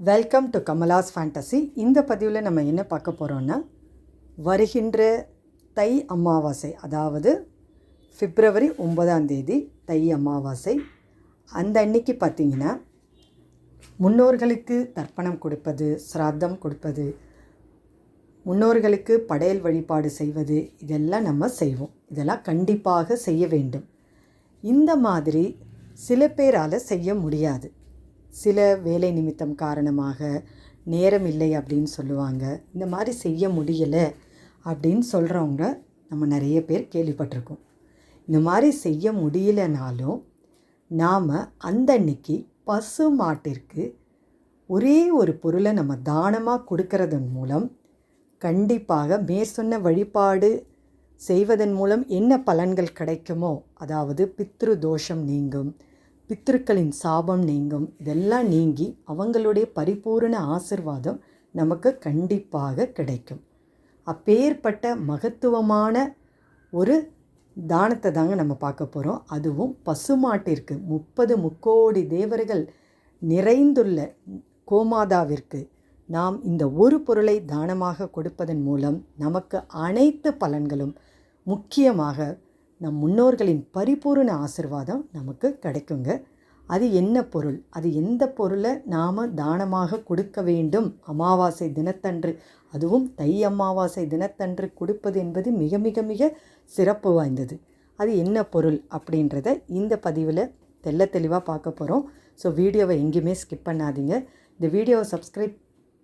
Welcome to Kamala's fantasy இந்த பதிவில் நம்ம என்ன பார்க்க போகிறோன்னா வருகின்ற தை அமாவாசை அதாவது பிப்ரவரி ஒன்பதாம் தேதி தை அமாவாசை. அந்த அன்னைக்கு பார்த்திங்கன்னா முன்னோர்களுக்கு தர்ப்பணம் கொடுப்பது சிராத்தம் கொடுப்பது முன்னோர்களுக்கு படையல் வழிபாடு செய்வது இதெல்லாம் நம்ம செய்வோம். இதெல்லாம் கண்டிப்பாக செய்ய வேண்டும். இந்த மாதிரி சில பேரால் செய்ய முடியாது. சில வேலை நிமித்தம் காரணமாக நேரம் இல்லை அப்படின்னு சொல்லுவாங்க. இந்த மாதிரி செய்ய முடியலை அப்படின்னு சொல்கிறவங்க நம்ம நிறைய பேர் கேள்விப்பட்டிருக்கோம். இந்த மாதிரி செய்ய முடியலனாலும் நாம் அந்த அன்னைக்கு பசு மாட்டிற்கு ஒரே ஒரு பொருளை நம்ம தானமாக கொடுக்கறதன் மூலம் கண்டிப்பாக மேற்சொன்ன வழிபாடு செய்வதன் மூலம் என்ன பலன்கள் கிடைக்குமோ அதாவது பித்ரு தோஷம் நீங்கும் பித்ருக்களின் சாபம் நீங்கும் இதெல்லாம் நீங்கி அவங்களுடைய பரிபூரண ஆசிர்வாதம் நமக்கு கண்டிப்பாக கிடைக்கும். அப்பேற்பட்ட மகத்துவமான ஒரு தானத்தை தாங்க நம்ம பார்க்க போகிறோம் அதுவும் பசுமாட்டிற்கு. முப்பது முக்கோடி தேவர்கள் நிறைந்துள்ள கோமாதாவிற்கு. நாம் இந்த ஒரு பொருளை தானமாக கொடுப்பதன் மூலம் நமக்கு அனைத்து பலன்களும் முக்கியமாக நம் முன்னோர்களின் பரிபூரண ஆசிர்வாதம் நமக்கு கிடைக்குங்க. அது என்ன பொருள்? அது எந்த பொருளை நாம் தானமாக கொடுக்க வேண்டும்? அமாவாசை தினத்தன்று அதுவும் தை அமாவாசை தினத்தன்று கொடுப்பது என்பது மிக மிக மிக சிறப்பு வாய்ந்தது. அது என்ன பொருள் அப்படின்றத இந்த பதிவில் தெல்ல தெளிவாக பார்க்க போகிறோம் ஸோ வீடியோவை எங்கேயுமே ஸ்கிப் பண்ணாதீங்க. இந்த வீடியோவை சப்ஸ்கிரைப்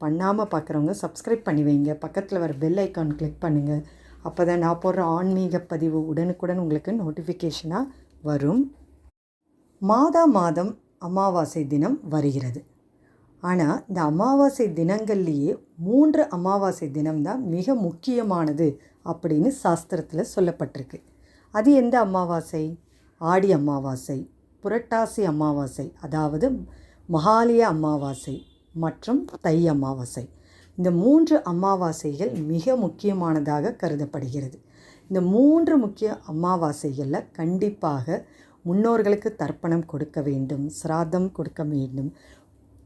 பண்ணாமல் பார்க்குறவங்க சப்ஸ்கிரைப் பண்ணி வைங்க. பக்கத்தில் வர பெல் ஐக்கான் கிளிக் பண்ணுங்கள் அப்போ தான் நான் போடுற ஆன்மீக பதிவு உடனுக்குடன் உங்களுக்கு நோட்டிஃபிகேஷனாக வரும். மாதா மாதம் அமாவாசை தினம் வருகிறது. ஆனால் இந்த அமாவாசை தினங்கள்லேயே மூன்று அமாவாசை தினம்தான் மிக முக்கியமானது அப்படின்னு சாஸ்திரத்தில் சொல்லப்பட்டிருக்கு. அது எந்த அமாவாசை? ஆடி அமாவாசை புரட்டாசி அமாவாசை அதாவது மகாலய அமாவாசை. மற்றும் தை அமாவாசை. இந்த மூன்று அமாவாசைகள் மிக முக்கியமானதாக கருதப்படுகிறது. இந்த மூன்று முக்கிய அமாவாசைகளில் கண்டிப்பாக முன்னோர்களுக்கு தர்ப்பணம் கொடுக்க வேண்டும் சிராதம் கொடுக்க வேண்டும்.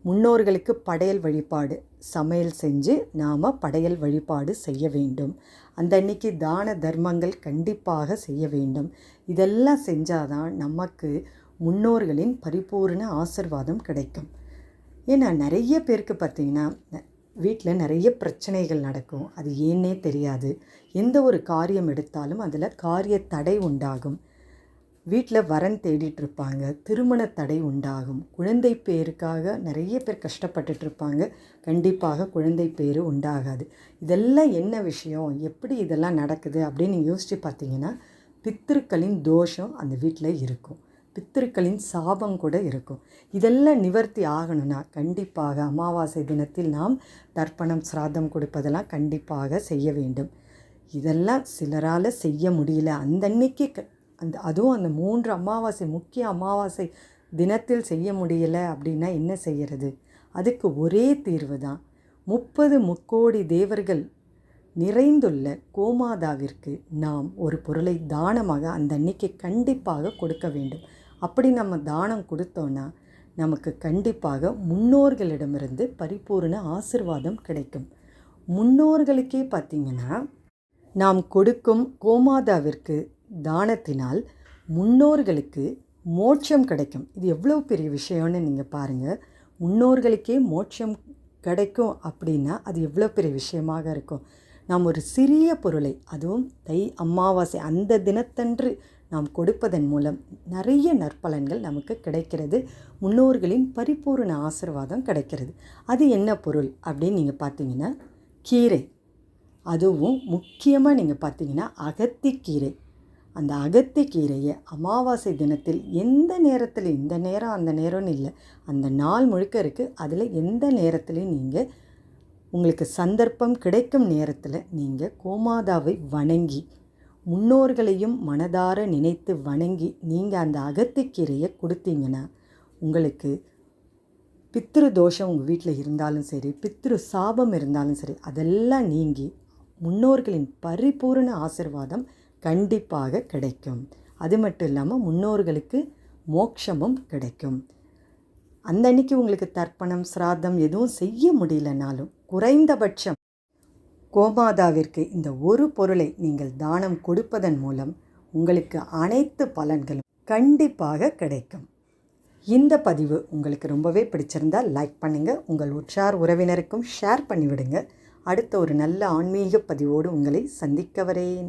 முன்னோர்களுக்கு படையல் வழிபாடு சமையல் செஞ்சு நாம் படையல் வழிபாடு செய்ய வேண்டும். அந்த அன்னைக்கு தான தர்மங்கள் கண்டிப்பாக செய்ய வேண்டும். இதெல்லாம் செஞ்சாதான் நமக்கு முன்னோர்களின் பரிபூர்ண ஆசிர்வாதம் கிடைக்கும். ஏன்னா நிறைய பேருக்கு பார்த்திங்கன்னா வீட்டில் நிறைய பிரச்சனைகள் நடக்கும். அது ஏன்னே தெரியாது. எந்த ஒரு காரியம் எடுத்தாலும் அதில் காரிய தடை உண்டாகும். வீட்டில் வரன் தேடிட்டுருப்பாங்க திருமண தடை உண்டாகும். குழந்தை பேருக்காக நிறைய பேர் கஷ்டப்பட்டுட்ருப்பாங்க கண்டிப்பாக குழந்தை பேர் உண்டாகாது. இதெல்லாம் என்ன விஷயம்? எப்படி இதெல்லாம் நடக்குது? அப்படின்னு யோசித்து பார்த்தீங்கன்னா பித்திருக்களின் தோஷம் அந்த வீட்டில் இருக்கும். பித்திருக்களின் சாபம் கூட இருக்கும். இதெல்லாம் நிவர்த்தி ஆகணும்னா கண்டிப்பாக அமாவாசை தினத்தில் நாம் தர்ப்பணம் சிராதம் கொடுப்பதெல்லாம் கண்டிப்பாக செய்ய வேண்டும். இதெல்லாம் சிலரால் செய்ய முடியல. அந்த அன்னைக்கு க அந்த அதுவும் அந்த மூன்று அமாவாசை முக்கிய அமாவாசை தினத்தில் செய்ய முடியலை அப்படின்னா என்ன செய்கிறது அதுக்கு ஒரே தீர்வு தான். முப்பது முக்கோடி தேவர்கள் நிறைந்துள்ள கோமாதாவிற்கு நாம் ஒரு பொருளை தானமாக அந்த அன்னைக்கு கண்டிப்பாக கொடுக்க வேண்டும். அப்படி நம்ம தானம் கொடுத்தோன்னா நமக்கு கண்டிப்பாக முன்னோர்களிடமிருந்து பரிபூர்ண ஆசிர்வாதம் கிடைக்கும். முன்னோர்களுக்கே பார்த்திங்கன்னா நாம் கொடுக்கும் கோமாதாவிற்கு தானத்தினால் முன்னோர்களுக்கு மோட்சம் கிடைக்கும். இது எவ்வளோ பெரிய விஷயம்னு நீங்கள் பாருங்கள் முன்னோர்களுக்கே மோட்சம் கிடைக்கும் அப்படின்னா அது எவ்வளோ பெரிய விஷயமாக இருக்கும். நாம் ஒரு சிறிய பொருளை அதுவும் தை அமாவாசை அந்த தினத்தன்று நாம் கொடுப்பதன் மூலம் நிறைய நற்பலன்கள் நமக்கு கிடைக்கிறது. முன்னோர்களின் பரிபூர்ண ஆசிர்வாதம் கிடைக்கிறது. அது என்ன பொருள் அப்படின்னு நீங்கள் பார்த்தீங்கன்னா கீரை. அதுவும் முக்கியமாக நீங்கள் பார்த்தீங்கன்னா அகத்திக்கீரை அந்த அகத்திக்கீரையை அமாவாசை தினத்தில் எந்த நேரத்தில் இந்த நேரம் அந்த நேரம்னு இல்லை அந்த நாள் முழுக்க இருக்குது அதில் எந்த நேரத்துலையும் நீங்கள் உங்களுக்கு சந்தர்ப்பம் கிடைக்கும் நேரத்தில் நீங்கள் கோமாதாவை வணங்கி முன்னோர்களையும் மனதார நினைத்து வணங்கி நீங்கள் அந்த அகத்திக்கீரையை கொடுத்தீங்கன்னா உங்களுக்கு பித்ரு தோஷம் உங்கள் வீட்டில் இருந்தாலும் சரி பித்ரு சாபம் இருந்தாலும் சரி அதெல்லாம் நீங்கி முன்னோர்களின் பரிபூர்ண ஆசிர்வாதம் கண்டிப்பாக கிடைக்கும். அது மட்டும் இல்லாமல் முன்னோர்களுக்கு மோட்சமும் கிடைக்கும். அந்த அன்னைக்கு உங்களுக்கு தர்ப்பணம் சிராதம் எதுவும் செய்ய முடியலனாலும் குறைந்தபட்சம் கோமாதாவிற்கு இந்த ஒரு பொருளை நீங்கள் தானம் கொடுப்பதன் மூலம் உங்களுக்கு அனைத்து பலன்களும் கண்டிப்பாக கிடைக்கும். இந்த பதிவு உங்களுக்கு ரொம்பவே பிடிச்சிருந்தால் லைக் பண்ணுங்கள் உங்கள் உற்றார் உறவினருக்கும் ஷேர் பண்ணிவிடுங்க. அடுத்த ஒரு நல்ல ஆன்மீக பதிவோடு உங்களை சந்திக்க வரேன்.